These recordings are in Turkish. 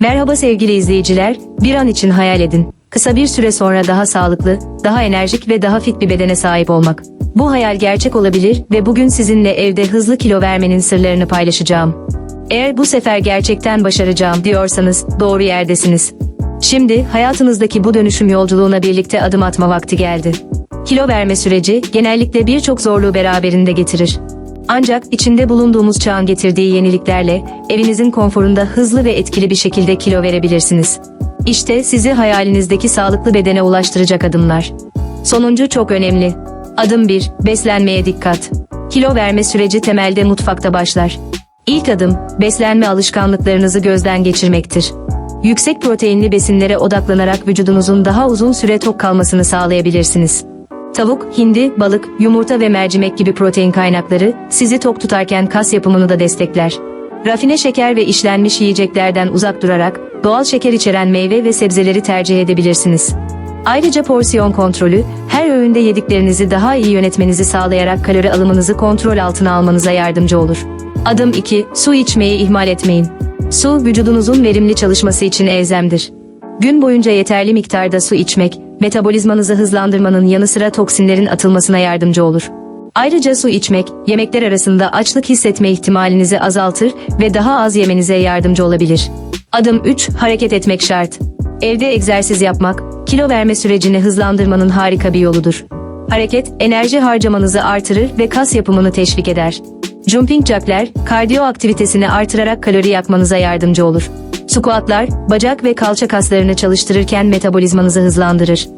Merhaba sevgili izleyiciler, bir an için hayal edin. Kısa bir süre sonra daha sağlıklı, daha enerjik ve daha fit bir bedene sahip olmak. Bu hayal gerçek olabilir ve bugün sizinle evde hızlı kilo vermenin sırlarını paylaşacağım. Eğer bu sefer gerçekten başaracağım diyorsanız doğru yerdesiniz. Şimdi hayatınızdaki bu dönüşüm yolculuğuna birlikte adım atma vakti geldi. Kilo verme süreci genellikle birçok zorluğu beraberinde getirir. Ancak içinde bulunduğumuz çağın getirdiği yeniliklerle evinizin konforunda hızlı ve etkili bir şekilde kilo verebilirsiniz. İşte sizi hayalinizdeki sağlıklı bedene ulaştıracak adımlar. Sonuncu çok önemli. Adım 1. Beslenmeye dikkat. Kilo verme süreci temelde mutfakta başlar. İlk adım, beslenme alışkanlıklarınızı gözden geçirmektir. Yüksek proteinli besinlere odaklanarak vücudunuzun daha uzun süre tok kalmasını sağlayabilirsiniz. Tavuk, hindi, balık, yumurta ve mercimek gibi protein kaynakları sizi tok tutarken kas yapımını da destekler. Rafine şeker ve işlenmiş yiyeceklerden uzak durarak doğal şeker içeren meyve ve sebzeleri tercih edebilirsiniz. Ayrıca porsiyon kontrolü, her öğünde yediklerinizi daha iyi yönetmenizi sağlayarak kalori alımınızı kontrol altına almanıza yardımcı olur. Adım 2. Su içmeyi ihmal etmeyin. Su, vücudunuzun verimli çalışması için elzemdir. Gün boyunca yeterli miktarda su içmek, metabolizmanızı hızlandırmanın yanı sıra toksinlerin atılmasına yardımcı olur. Ayrıca su içmek, yemekler arasında açlık hissetme ihtimalinizi azaltır ve daha az yemenize yardımcı olabilir. Adım 3. Hareket etmek şart. Evde egzersiz yapmak, kilo verme sürecini hızlandırmanın harika bir yoludur. Hareket, enerji harcamanızı artırır ve kas yapımını teşvik eder. Jumping jackler, kardiyo aktivitesini artırarak kalori yakmanıza yardımcı olur. Squatlar, bacak ve kalça kaslarını çalıştırırken metabolizmanızı hızlandırır.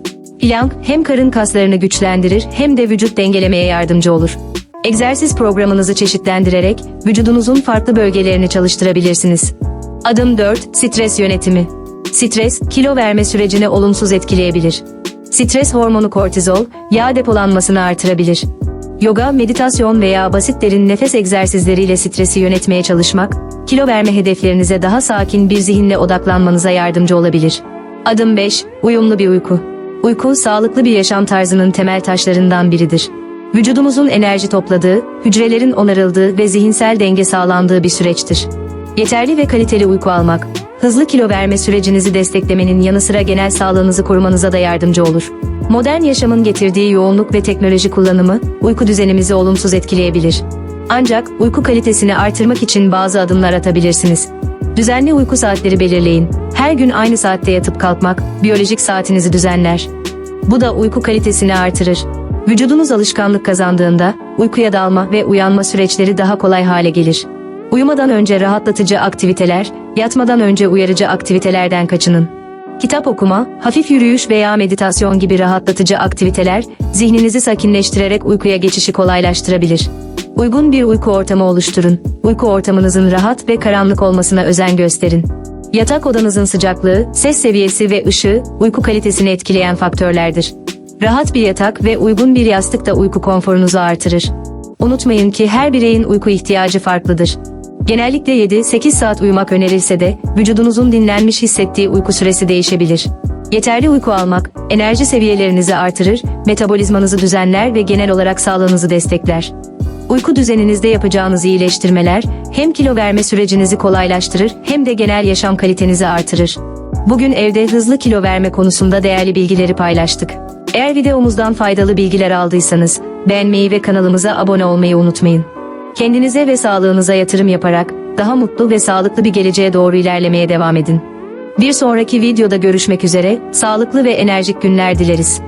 Plank, hem karın kaslarını güçlendirir hem de vücut dengelemeye yardımcı olur. Egzersiz programınızı çeşitlendirerek vücudunuzun farklı bölgelerini çalıştırabilirsiniz. Adım 4. Stres yönetimi. Stres, kilo verme sürecini olumsuz etkileyebilir. Stres hormonu kortizol, yağ depolanmasını artırabilir. Yoga, meditasyon veya basit derin nefes egzersizleriyle stresi yönetmeye çalışmak, kilo verme hedeflerinize daha sakin bir zihinle odaklanmanıza yardımcı olabilir. Adım 5. Uyumlu bir uyku. Uyku, sağlıklı bir yaşam tarzının temel taşlarından biridir. Vücudumuzun enerji topladığı, hücrelerin onarıldığı ve zihinsel denge sağlandığı bir süreçtir. Yeterli ve kaliteli uyku almak, hızlı kilo verme sürecinizi desteklemenin yanı sıra genel sağlığınızı korumanıza da yardımcı olur. Modern yaşamın getirdiği yoğunluk ve teknoloji kullanımı uyku düzenimizi olumsuz etkileyebilir. Ancak uyku kalitesini artırmak için bazı adımlar atabilirsiniz. Düzenli uyku saatleri belirleyin. Her gün aynı saatte yatıp kalkmak biyolojik saatinizi düzenler. Bu da uyku kalitesini artırır. Vücudunuz alışkanlık kazandığında uykuya dalma ve uyanma süreçleri daha kolay hale gelir. Uyumadan önce rahatlatıcı aktiviteler, yatmadan önce uyarıcı aktivitelerden kaçının. Kitap okuma, hafif yürüyüş veya meditasyon gibi rahatlatıcı aktiviteler zihninizi sakinleştirerek uykuya geçişi kolaylaştırabilir. Uygun bir uyku ortamı oluşturun. Uyku ortamınızın rahat ve karanlık olmasına özen gösterin. Yatak odanızın sıcaklığı, ses seviyesi ve ışığı uyku kalitesini etkileyen faktörlerdir. Rahat bir yatak ve uygun bir yastık da uyku konforunuzu artırır. Unutmayın ki her bireyin uyku ihtiyacı farklıdır. Genellikle 7-8 saat uyumak önerilse de vücudunuzun dinlenmiş hissettiği uyku süresi değişebilir. Yeterli uyku almak, enerji seviyelerinizi artırır, metabolizmanızı düzenler ve genel olarak sağlığınızı destekler. Uyku düzeninizde yapacağınız iyileştirmeler hem kilo verme sürecinizi kolaylaştırır hem de genel yaşam kalitenizi artırır. Bugün evde hızlı kilo verme konusunda değerli bilgileri paylaştık. Eğer videomuzdan faydalı bilgiler aldıysanız beğenmeyi ve kanalımıza abone olmayı unutmayın. Kendinize ve sağlığınıza yatırım yaparak daha mutlu ve sağlıklı bir geleceğe doğru ilerlemeye devam edin. Bir sonraki videoda görüşmek üzere, sağlıklı ve enerjik günler dileriz.